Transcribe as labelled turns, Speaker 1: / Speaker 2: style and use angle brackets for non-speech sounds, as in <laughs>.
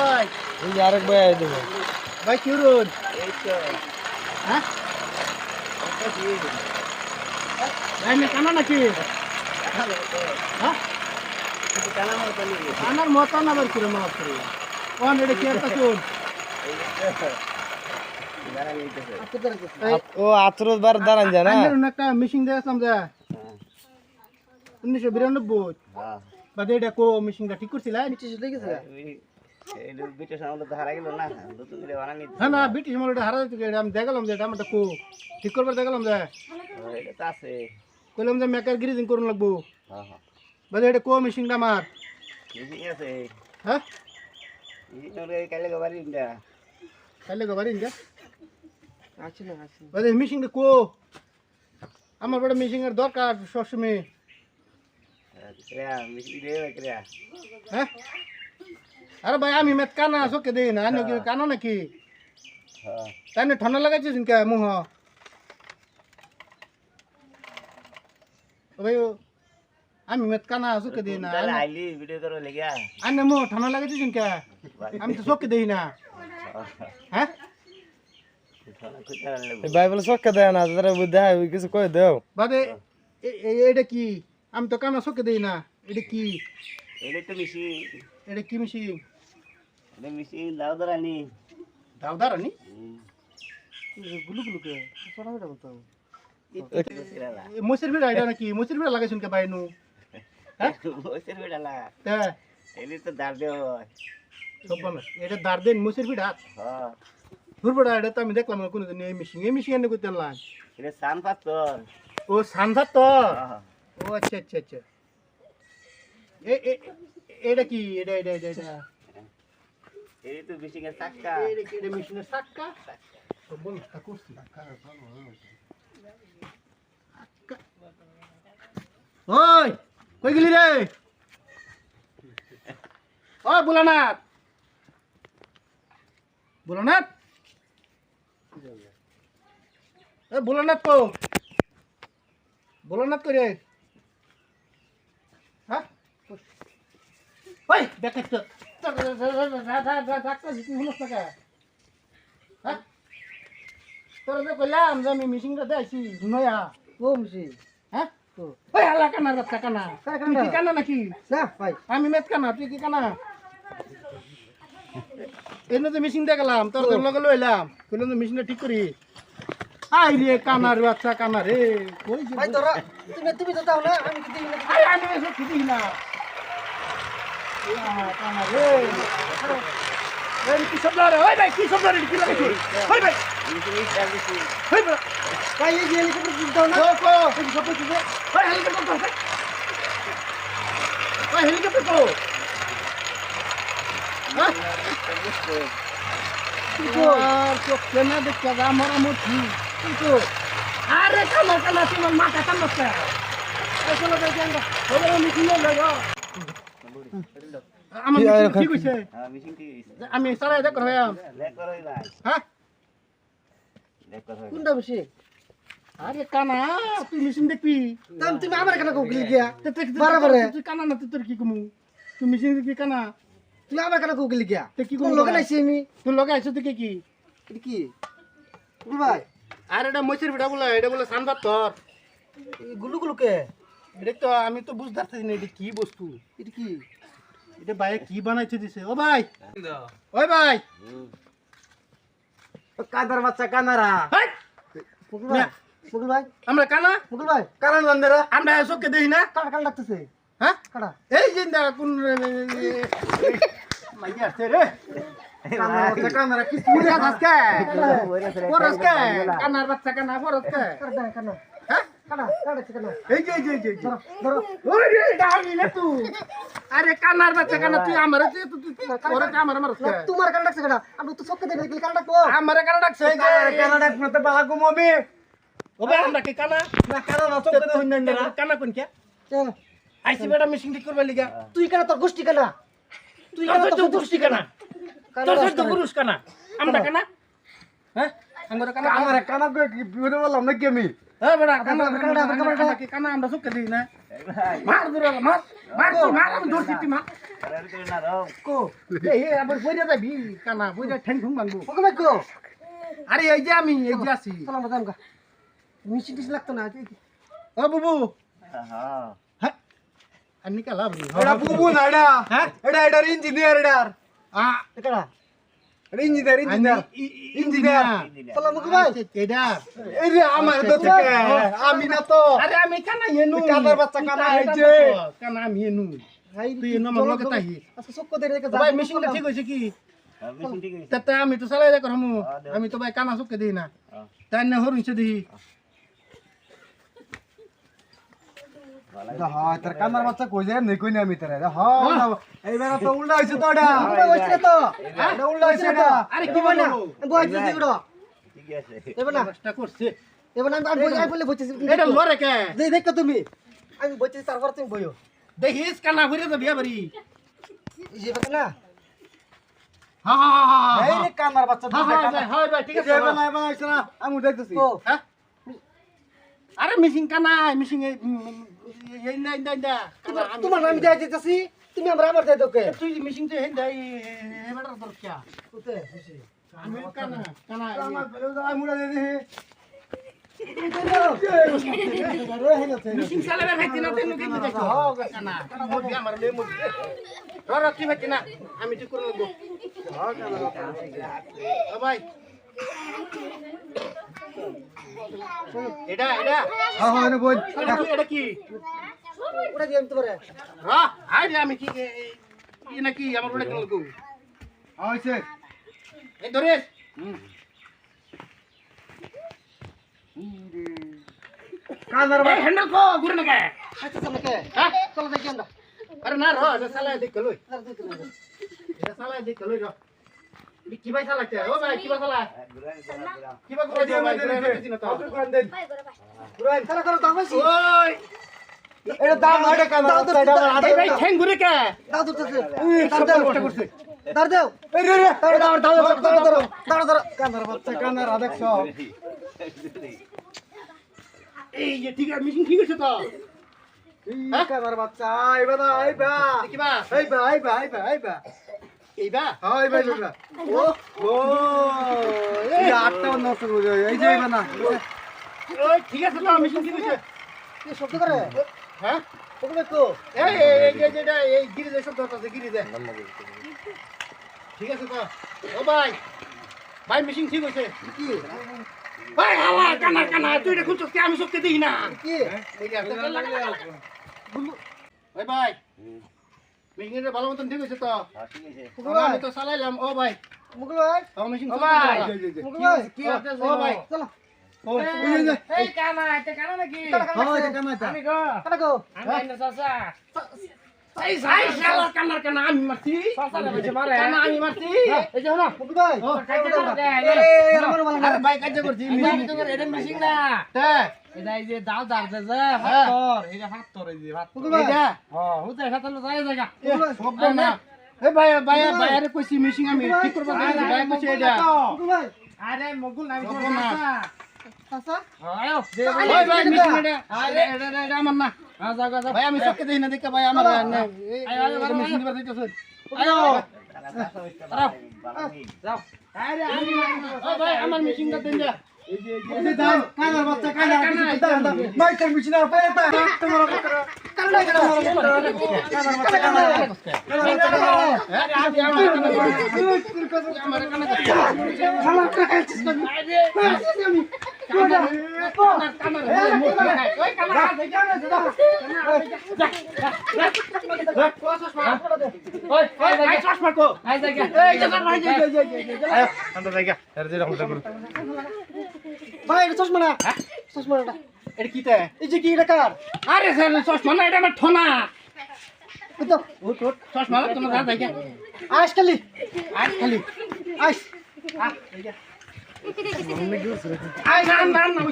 Speaker 1: ভাই।
Speaker 2: এই যে আরেক ভাই আই দেবো
Speaker 1: ভাই কি রোড
Speaker 3: এই তো
Speaker 1: হ্যাঁ? ভাই না কানা নাকি? হ্যাঁ। কানার মতো না বার করে মাফ করে? কোন এটা কি একটা
Speaker 3: নিতেছে।
Speaker 2: ও আতরত বার দাঁড়ান যায় না?
Speaker 1: একটা মিশিং দেখলাম যে। উনিশশো বিরানব্বই।
Speaker 3: হ্যাঁ।
Speaker 1: বাদে এটা কো মিশিংটা ঠিক করছিল? নিচে গেছে
Speaker 3: ব্রিটিশ আমলে হারা গেল না নতুন করে বানানি দিছে।
Speaker 1: হ্যাঁ না ব্রিটিশ আমল হারা দিতে আমি দেখালাম যে এটা আমার কো ঠিক করবার দেখালাম যে।
Speaker 3: ও, এটা তো আছে।
Speaker 1: কইলাম যে মেকার গ্রিজিং করুন লাগবো।
Speaker 3: হ্যাঁ হ্যাঁ।
Speaker 1: বাদে এটা কো মিশিংটা আমার।
Speaker 3: মিশিং আছে।
Speaker 1: হ্যাঁ?
Speaker 3: কাইলে গোবারি ইন্ডা
Speaker 1: তাহলে গোবারি ইনকা
Speaker 3: আছে না আছে।
Speaker 1: বাদে মিশিংটা কো। আমার বড় মিশিং এর দরকার সবসময়।
Speaker 3: ক্রিয়া মিশিং দিয়ে ক্রিয়া।
Speaker 1: হ্যাঁ? আরে ভাই আমি মেত কানা চোখে দেই না আনি কি কানা নাকি
Speaker 3: হ্যাঁ
Speaker 1: তাই না ঠান্ডা লাগাইছিস কে মুহ ও ভাই ও, আমি মেত কানা চোখে দেই না
Speaker 3: তাহলে আইলি ভিডিও করো লেগিয়া
Speaker 1: আনে মুহ ঠান্ডা লাগাইছিস কে আমি তো চোখে দেই না হ্যাঁ
Speaker 2: এই ভাই বলে চক্কা দেয় না তারা দেয় ওই কিছু কয়ে দেও
Speaker 1: বাদে এ- এ- এটা কি আমি তো কানা চোখে দেই না এটা কি
Speaker 3: এটা তো মিশিং
Speaker 1: এটা কি মিশি
Speaker 3: এটা মিশিং দাও দারানি
Speaker 1: দাওদার আনি? গুলু গুলু কে মসির ভিড়া এটা নাকি? মসির ভিড়া লাগাইছুন কে বাইনু। হ্যাঁ? <laughs>
Speaker 3: বসের বেড়ালা
Speaker 1: তা
Speaker 3: এলি তো দার দেও
Speaker 1: সব বানা এটা দার দেন মসির ভিড়া
Speaker 3: হ্যাঁ।
Speaker 1: এটা তো আমি দেখলাম না কোনোদিন এই মিশিং এই মিশিং এনে করতে লাগ।
Speaker 3: এটা সান
Speaker 1: ও সানসার তো
Speaker 3: হ্যাঁ
Speaker 1: ও আচ্ছা আচ্ছা আচ্ছা। এ এ- এটা কি? এটা এটা এটা এটা।
Speaker 3: এই তো মিশিং এর চাক্কা
Speaker 1: এটা কি এটা মেশিনের সাক্কা। সব বল তা করছি ওই কই গেলি রে? ও বুলানাথ বুলানাথ এ বুলানাথ কো? বুলানাথ কই রে? হ্যাঁ? ওই দেখে তোরা যে কইলাম যে আমি মিশিংটা দেখাইছি নয়া ও মিশিং হ্যাঁ কানা তুই নাকি আমি মেত কানা তুই কি কানা এনে তো মেশিন দেখালাম তোর তোর লগে লইলাম কইলাম তো মেশিনটা ঠিক করি আই রে কানার বাচ্চা কানা রে কই ভাই তোরা তুমি তুমি তো না আমি কি দিই না আমি এসে কি দিই না। ইয়া, হ্যাঁ মুঠি কিন্তু আরে কানা কানা তোমার মাথা এই চলো দেখি আমরা লাগো
Speaker 2: কি
Speaker 3: হ্যাঁ
Speaker 1: আমি দেখো হ্যাঁ? কোনটা বেশি আরে কানা তুই মেশিন দেখবি?
Speaker 4: তুমি আমার কেন কৌকিল গিয়া।
Speaker 1: তুই কানা না তুই তোর কি কমু? তুই মেশিন দেখবি কানা?
Speaker 4: তুই আমার কেন কৌকিল গিয়া
Speaker 1: তে কি
Speaker 4: কোন? লোকে আমি।
Speaker 1: তুই লগে আইছো তুই কি?
Speaker 4: এটা কি? গুলু ভাই।
Speaker 1: আর এটা মইসের ভিটা বলে এটা বলে সানবাত তোর।
Speaker 4: গুলু গুলু কে
Speaker 1: এটা তো আমি তো বুঝতে পারতেছি না এটা কি বস্তু?
Speaker 4: এটা কি?
Speaker 1: এটা ভাই কি বানাইছে দিছে? ও ভাই! ওই ভাই!
Speaker 4: কাদার বাচ্চা কানারা। মুকুল ভাই মুকুল ভাই।
Speaker 1: আমরা কানা?
Speaker 4: মুকুল ভাই কারণ বান্দেরা।
Speaker 1: আমরা চোখকে দেখি না?
Speaker 4: কাটা কাটা লাগতেছে
Speaker 1: হ্যাঁ?
Speaker 4: কাটা
Speaker 1: এই যে কোন মাইয়া আছে রে।
Speaker 4: কানার বাচ্চা কানারা কি
Speaker 1: পরসকে কানার। বাচ্চা কানা পরসকে
Speaker 4: কাটা কানা
Speaker 1: আরে কানার বাচ্চা কানা তুই আমার আমার আমার
Speaker 4: না, তোমার কান লাগছে কাটা আমি তো চোখে দেখে দেখলি কান ডাকবো
Speaker 1: আমার কানা ডাকছে এই যে।
Speaker 4: কানা ডাকবো তো বালা ঘুমাবি
Speaker 1: ও ভাই আমরা কি কানা?
Speaker 4: না কানা না চোখে দেখুন না।
Speaker 1: কানা কোন কে? আইসি বেটা মিশিং ঠিক করবা লিগা।
Speaker 4: তুই কেন তোর গোষ্ঠী কেনা? তুই কেন
Speaker 1: তোর গুরুষ কানা? তোর তো গুরুষ কানা? আমরা কানা। হ্যাঁ? আমরা কানা
Speaker 4: আমার কানা কই বিপদে বললাম নাকি আমি?
Speaker 1: আরে এই যে আমি এই যে আছি।
Speaker 4: মিষ্টি টিস লাগতো না
Speaker 1: ও বুবু।
Speaker 3: হ্যাঁ।
Speaker 1: হ্যাঁ আনি কালা বুবু
Speaker 4: এটা বুবু না এটা
Speaker 1: হ্যাঁ?
Speaker 4: ইঞ্জিনিয়ার ইঞ্জিনিয়ার ভাই এই রে আমার তো থেকে আমি না তো
Speaker 1: আরে আমি কানা এনু
Speaker 4: কানার বাচ্চা কানা
Speaker 1: এটা
Speaker 4: হয়েছে।
Speaker 1: তো, কানা আমি এনু
Speaker 4: ভাই
Speaker 1: তুই এনু আমার লগে তাহি
Speaker 4: আচ্ছা চক্ক দে রেখে
Speaker 1: ভাই মেশিনটা ঠিক হয়েছে কি
Speaker 3: মেশিন ঠিক আছে
Speaker 1: তাতে আমি তো চালাই দেখো আমি তো ভাই কানা চোখে দিই না। তাই না হরুনছে দিই
Speaker 4: হ্যাঁ তার বাচ্চা কই যায় নেই কই না আমি তারে? হ্যাঁ এইবার তো উল্টা হইছে তো এটা উল্টা হইছে তো। এটা উল্টা হইছে এটা।
Speaker 1: আরে কি বলো
Speaker 4: বইছে এগুলো
Speaker 3: ঠিক আছে
Speaker 4: এবার না।
Speaker 1: চেষ্টা করছে।
Speaker 4: এবার আমি বই বলে বইছে
Speaker 1: এটা লরে কে?
Speaker 4: দেখ তুমি। আমি বইছি তারপর তুমি বইও।
Speaker 1: দেখিস কানা ঘুরে যাবি আবারই।
Speaker 4: এই যে না।
Speaker 1: হা হা হা হা
Speaker 4: এই রে বাচ্চা
Speaker 1: হ্যাঁ হ্যাঁ হ্যাঁ ঠিক আছে
Speaker 4: এবার না এবার আইছ না আমি দেখতেছি।
Speaker 1: হ্যাঁ আরে মিশিং কানা মিশিং এই এই না না না কানা আমি-
Speaker 4: তোমার নাম দেয়া দিতেছি তুমি আমরা আবার দেয় তোকে
Speaker 1: তুই মিশিং তো হেন দেই এবারে তোর কি?
Speaker 4: কোতে খুশি
Speaker 1: আমি কানা। কানা
Speaker 4: আমার বেলো দা মুড়া দে দে
Speaker 1: মিশিং চালাবে ভাইতি না তেনু কিন্তু দেখো। কানা মোর বিয়া মারলে মোর র র তুই ভাইতি না আমি ঠিক করে নেব ও ভাই। এটা এটা।
Speaker 4: হ্যাঁ হ্যাঁ বল।
Speaker 1: এটা কি- এটা কি?
Speaker 4: ওটা দিয়ে আমি তোমারে
Speaker 1: র আই রে আমি কি এ- নাকি? আমার ওটা কেন লাগু
Speaker 4: হইছে
Speaker 1: এই ধরে
Speaker 4: কানার
Speaker 1: এই হ্যান্ডেল কো ঘুরে না কে
Speaker 4: বাচ্চা চলে কে
Speaker 1: হ্যাঁ?
Speaker 4: চলো দেখি আমরা।
Speaker 1: আরে না র সালা দেখ লই। এটা সালা দেখ লই র কি ভাই ও ভাই কি ভাই কি ভাই ভাই
Speaker 4: করো বেশি
Speaker 1: ওই
Speaker 4: এটা দাম এটা
Speaker 1: এই ভাই ঠ্যাং ঘুরে কে?
Speaker 4: দাও দিতেছে
Speaker 1: সব কষ্ট করছে
Speaker 4: দাও দাও এই রে রে দাও দাও দাও দাও দাও দাও দাও কানার বাচ্চা কানার আদেক সব।
Speaker 1: এই যে ঠিক আছে মিশিং ঠিক আছে তো?
Speaker 4: এই কানার বাচ্চা আইবা না আইবা
Speaker 1: দেখিবা
Speaker 4: আইবা আইবা আইবা আইবা
Speaker 1: এইবা
Speaker 4: হ্যাঁ ও ও এই আটটা নষ্ট করে এই যে না
Speaker 1: ওই ঠিক আছে তো মিশিং ঠিক আছে
Speaker 4: কি শব্দ করে
Speaker 1: হ্যাঁ
Speaker 4: ওগুলো তো
Speaker 1: এই এই এই যেটা এই গিরি দে শব্দ আছে গিরি দে ঠিক আছে তো ও ভাই ভাই মিশিং ঠিক আছে
Speaker 4: কি
Speaker 1: ভাই হালা কানা কানা তুই এটা খুঁজছিস আমি সত্যি দিই না
Speaker 4: কি
Speaker 1: এই যে, ভাই মেশিনটা ভালো মতন ঠিক আছে তো আমি তো চালাইলাম ও ভাই
Speaker 4: মুকুল ভাই
Speaker 1: ও মেশিন
Speaker 2: ও ভাই।
Speaker 4: মুকুল ভাই
Speaker 1: কি আছে
Speaker 2: ও ভাই।
Speaker 4: চলো
Speaker 1: ও
Speaker 2: এই কামা এটা কামা নাকি আমি গো আমি চাচা
Speaker 1: এই সাই শালা কানার কানা আমি মারছি।
Speaker 2: চাচা না বলছে মারে।
Speaker 1: কানা আমি মারছি।
Speaker 2: এই যে না
Speaker 4: মুকুল ভাই।
Speaker 2: করে
Speaker 4: না
Speaker 1: আরে ভাই কাজ করছি
Speaker 2: এটা আমি তোকে এটা মিশিং না।
Speaker 1: হ্যাঁ।
Speaker 2: এটা এই যে দাও দাও যে যে হাতর এই যে হাতর এই যে হাতর
Speaker 4: মুকুল ভাই
Speaker 2: হ্যাঁ হুতে হাতর যায় জায়গা
Speaker 1: সব না। এ ভাই ভাই ভাই। আরে কইছি মিশিং আমি ঠিক করব ভাই কইছি এটা।
Speaker 4: মুকুল ভাই।
Speaker 2: আরে মগুল নাই
Speaker 1: সব না।
Speaker 2: চাচা। আয়ো দে
Speaker 1: ভাই মিশিং এটা। আরে এটা এটা- আমার না। ভাই আমি সবকে দেই না দেখে ভাই আমার মেশিন দিবার দিতেছ
Speaker 2: আয়ো
Speaker 3: কানা বাসা হইছে বালানি
Speaker 2: যাও
Speaker 1: আরে আমি ও ভাই আমার মেশিনটা দেন যা আমি চশমা কো
Speaker 4: না চশমা
Speaker 1: এটা কিতে
Speaker 4: এই যে কি এটা কার
Speaker 1: আরে স্যার চশমা না এটা আমার ঠোনা
Speaker 4: তো
Speaker 1: আয় না না না